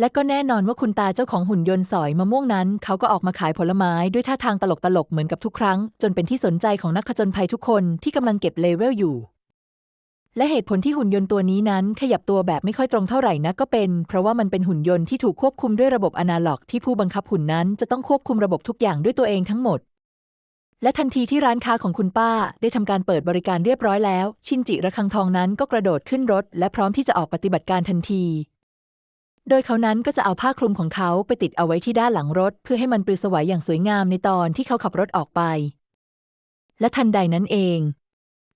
และก็แน่นอนว่าคุณตาเจ้าของหุ่นยนต์สอยมะม่วงนั้น เขาก็ออกมาขายผลไม้ด้วยท่าทางตลกๆเหมือนกับทุกครั้ง จนเป็นที่สนใจของนักผจญภัยทุกคนที่กำลังเก็บเลเวลอยู่ และเหตุผลที่หุ่นยนต์ตัวนี้นั้น ขยับตัวแบบไม่ค่อยตรงเท่าไหร่นักก็เป็น เพราะว่ามันเป็นหุ่นยนต์ที่ถูกควบคุมด้วยระบบอนาล็อก ที่ผู้บังคับหุ่นนั้นจะต้องควบคุมระบบทุกอย่างด้วยตัวเองทั้งหมด และทันทีที่ร้านค้าของคุณป้า ได้ทำการเปิดบริการเรียบร้อยแล้ว ชินจิระคังทองนั้นก็กระโดดขึ้นรถ และพร้อมที่จะออกปฏิบัติการทันที โดยเขานั้นก็จะเอาผ้าคลุมของเขาไปติดเอาไว้ที่ด้านหลังรถ เพื่อให้มันปลิวสวยอย่างสวยงามในตอนที่เขาขับรถออกไป และทันใดนั้นเอง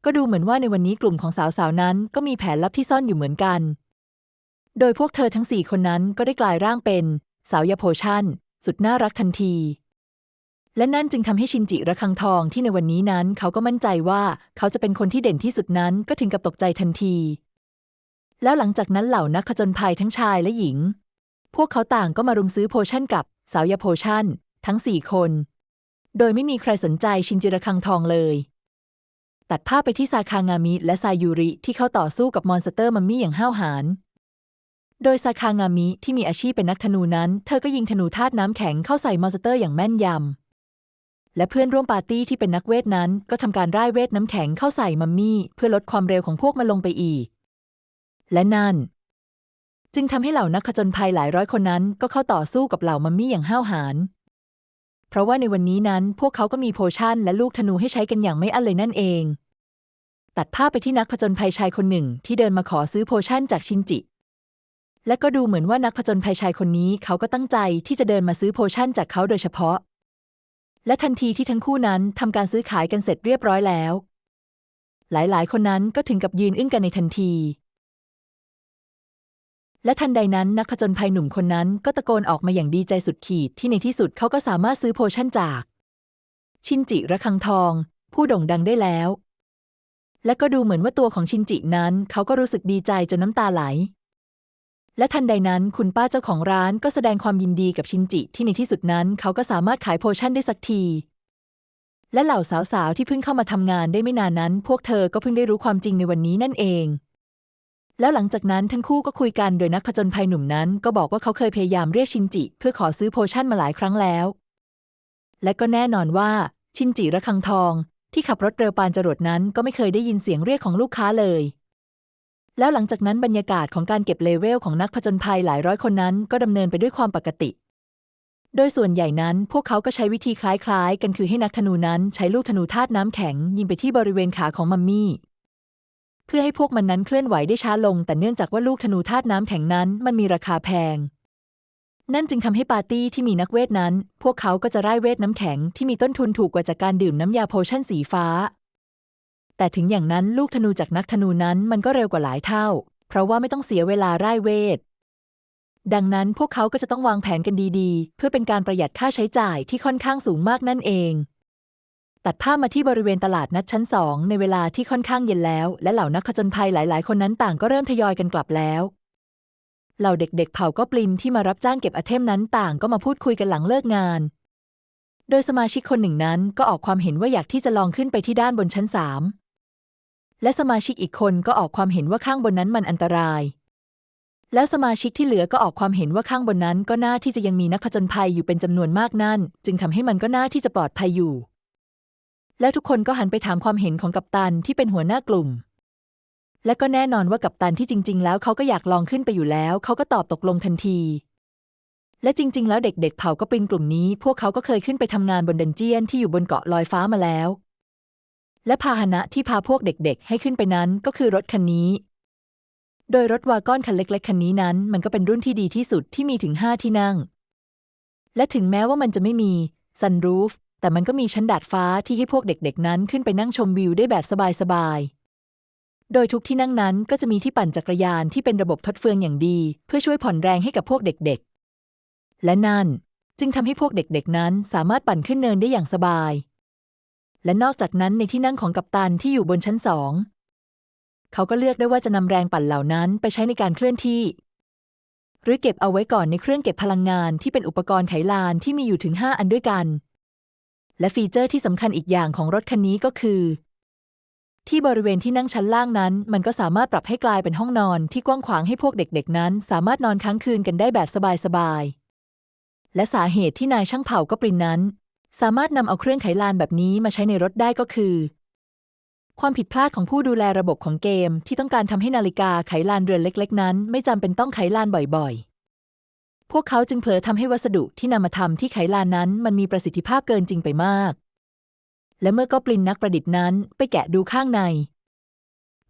ก็ดูเหมือนว่าในวันนี้กลุ่มของสาวๆนั้นก็มีแผนลับที่ซ่อนอยู่เหมือนกัน โดยพวกเธอทั้งสี่คนนั้นก็ได้กลายร่างเป็น สาวยาโพชั่น สุดน่ารักทันที และนั่นจึงทำให้ชินจิระคังทองที่ในวันนี้นั้นเขาก็มั่นใจว่าเขาจะเป็นคนที่เด่นที่สุดนั้นก็ถึงกับตกใจทันที แล้วหลังจากนั้นเหล่านักผจญภัยทั้งชายและหญิง พวกเขาต่างก็มารุมซื้อโพชั่นกับสาวยาโพชั่น ทั้งสี่คน โดยไม่มีใครสนใจชินจิระคังทองเลย ตัดภาพไปที่ซาคางามิและซายูริที่เข้าต่อสู้กับมอนสเตอร์มัมมี่อย่างห้าวหาญโดยซาคางามิที่มีอาชีพเป็นนักธนูนั้น เธอก็ยิงธนูธาตุน้ำแข็งเข้าใส่มอนสเตอร์อย่างแม่นยำ และเพื่อนร่วมปาร์ตี้ที่เป็นนักเวทนั้น ก็ทำการร่ายเวทน้ำแข็งเข้าใส่มัมมี่ เพื่อลดความเร็วของพวกมันลงไปอีก และนั่น จึงทำให้เหล่านักผจญภัยหลายร้อยคนนั้นก็เข้าต่อสู้กับเหล่ามัมมี่อย่างห้าวหาญเพราะว่าในวันนี้นั้นพวกเขาก็มีโพชั่นและลูกธนูให้ใช้กันอย่างไม่อั้นเลยนั่นเอง ตัดภาพไปที่นักผจญภัยชายคนหนึ่งที่เดินมาขอซื้อโพชั่นจากชินจิ และก็ดูเหมือนว่านักผจญภัยชายคนนี้เขาก็ตั้งใจที่จะเดินมาซื้อโพชั่นจากเขาโดยเฉพาะ และทันทีที่ทั้งคู่นั้นทำการซื้อขายกันเสร็จเรียบร้อยแล้ว หลายๆ คนนั้นก็ถึงกับยืนอึ้งกันในทันที และทันใดนั้นนักผจญภัยหนุ่มคนนั้นก็ตะโกนออกมาอย่างดีใจสุดขีดที่ในที่สุดเขาก็สามารถซื้อโพชั่นจาก ชินจิระคังทอง ผู้โด่งดังได้แล้ว และก็ดูเหมือนว่าตัวของชินจินั้น เขาก็รู้สึกดีใจจนน้ำตาไหล และทันใดนั้นคุณป้าเจ้าของร้านก็แสดงความยินดีกับชินจิที่ในที่สุดนั้น เขาก็สามารถขายโพชั่นได้สักทีและเหล่าสาวๆที่เพิ่งเข้ามาทำงานได้ไม่นานนั้น พวกเธอก็เพิ่งได้รู้ความจริงในวันนี้นั่นเอง แล้วหลังจากนั้นทั้งคู่ก็คุยกันโดยนักผจญภัยหนุ่มนั้น ก็บอกว่าเขาเคยพยายามเรียกชินจิ เพื่อขอซื้อโพชั่นมาหลายครั้งแล้ว และก็แน่นอนว่า ชินจิระคังทอง ที่ขับรถเร็วปานจรวดนั้นก็ไม่เคยได้ยินเสียงเรียกของลูกค้าเลย แล้วหลังจากนั้นบรรยากาศของการเก็บเลเวลของนักผจญภัยหลายร้อยคนนั้นก็ดำเนินไปด้วยความปกติ โดยส่วนใหญ่นั้นพวกเขาก็ใช้วิธีคล้ายๆ กันคือให้นักธนูนั้นใช้ลูกธนูธาตุน้ำแข็งยิงไปที่บริเวณขาของมัมมี่ เพื่อให้พวกมันนั้นเคลื่อนไหวได้ช้าลง แต่เนื่องจากว่าลูกธนูธาตุน้ำแข็งนั้นมันมีราคาแพง นั่นจึงทำให้ปาร์ตี้ที่มีนักเวทนั้น พวกเขาก็จะร่ายเวทน้ำแข็งที่มีต้นทุนถูกกว่าจากการดื่มน้ำยาโพชั่นสีฟ้า แต่ถึงอย่างนั้นลูกธนูจากนักธนูนั้นมันก็เร็วกว่าหลายเท่า เพราะว่าไม่ต้องเสียเวลาร่ายเวท ดังนั้นพวกเขาก็จะต้องวางแผนกันดีๆ เพื่อเป็นการประหยัดค่าใช้จ่ายที่ค่อนข้างสูงมากนั่นเอง ตัดภาพมาที่บริเวณตลาดนัดชั้นสองในเวลาที่ค่อนข้างเย็นแล้ว และเหล่านักผจญภัยหลาย ๆ คนนั้นต่างก็เริ่มทยอยกันกลับแล้ว เหล่าเด็ก ๆ เผ่าก็ปลินที่มารับจ้างเก็บไอเทมนั้นต่างก็มาพูดคุยกันหลังเลิกงาน โดยสมาชิกคนหนึ่งนั้นก็ออกความเห็นว่าอยากที่จะลองขึ้นไปที่ด้านบนชั้นสามและสมาชิกอีกคนก็ออกความเห็นว่าข้างบนนั้นมันอันตราย แล้วสมาชิกที่เหลือก็ออกความเห็นว่าข้างบนนั้นก็น่าที่จะยังมีนักผจญภัยอยู่เป็นจำนวนมากนั่น จึงทำให้มันก็น่าที่จะปลอดภัยอยู่ แล้วทุกคนก็หันไปถามความเห็นของกัปตันที่เป็นหัวหน้ากลุ่ม และก็แน่นอนว่ากัปตันที่จริง ๆ แล้วเขาก็อยากลองขึ้นไปอยู่แล้ว เขาก็ตอบตกลงทันที และจริง ๆ แล้วเด็ก ๆ เผ่าก็ปรินกลุ่มนี้ พวกเขาก็เคยขึ้นไปทำงานบนดันเจียนที่อยู่บนเกาะลอยฟ้ามาแล้ว และพาหนะที่พาพวกเด็ก ๆ ให้ขึ้นไปนั้นก็คือรถคันนี้ โดยรถวากอนคันเล็ก ๆ คันนี้นั้น มันก็เป็นรุ่นที่ดีที่สุดที่มีถึง5ที่นั่ง และถึงแม้ว่ามันจะไม่มีซันรูฟ แต่มันก็มีชั้นดาดฟ้าที่ให้พวกเด็กๆ นั้นขึ้นไปนั่งชมวิวได้แบบสบายๆ โดยทุกที่นั่งนั้นก็จะมีที่ปั่นจักรยานที่เป็นระบบทดเฟืองอย่างดี เพื่อช่วยผ่อนแรงให้กับพวกเด็กๆ และนั่นจึงทำให้พวกเด็กๆ นั้นสามารถปั่นขึ้นเนินได้อย่างสบาย และนอกจากนั้นในที่นั่งของกัปตันที่อยู่บนชั้นสอง เขาก็เลือกได้ว่าจะนำแรงปั่นเหล่านั้นไปใช้ในการเคลื่อนที่ หรือเก็บเอาไว้ก่อนในเครื่องเก็บพลังงานที่เป็นอุปกรณ์ไขลานที่มีอยู่ถึง 5 อันด้วยกัน และฟีเจอร์ที่สำคัญอีกอย่างของรถคันนี้ก็คือ ที่บริเวณที่นั่งชั้นล่างนั้น มันก็สามารถปรับให้กลายเป็นห้องนอนที่กว้างขวางให้พวกเด็กๆ นั้น สามารถนอนค้างคืนกันได้แบบสบายๆ และสาเหตุที่นายช่างเผาก็ปรินนั้น สามารถนำเอาเครื่องไขลานแบบนี้มาใช้ในรถได้ก็คือ ความผิดพลาดของผู้ดูแลระบบของเกมที่ต้องการทำให้นาฬิกาไขลานเรือนเล็ก ๆ นั้น ไม่จำเป็นต้องไขลานบ่อยๆ พวกเขาจึงเผลอทำให้วัสดุที่นำมาทำที่ไขลานนั้น มันมีประสิทธิภาพเกินจริงไปมาก และเมื่อก็ปลินนักประดิษฐ์นั้นไปแกะดูข้างใน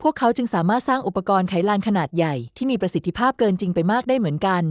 พวกเขาจึงสามารถสร้างอุปกรณ์ไขลานขนาดใหญ่ที่มีประสิทธิภาพเกินจริงไปมากได้เหมือนกัน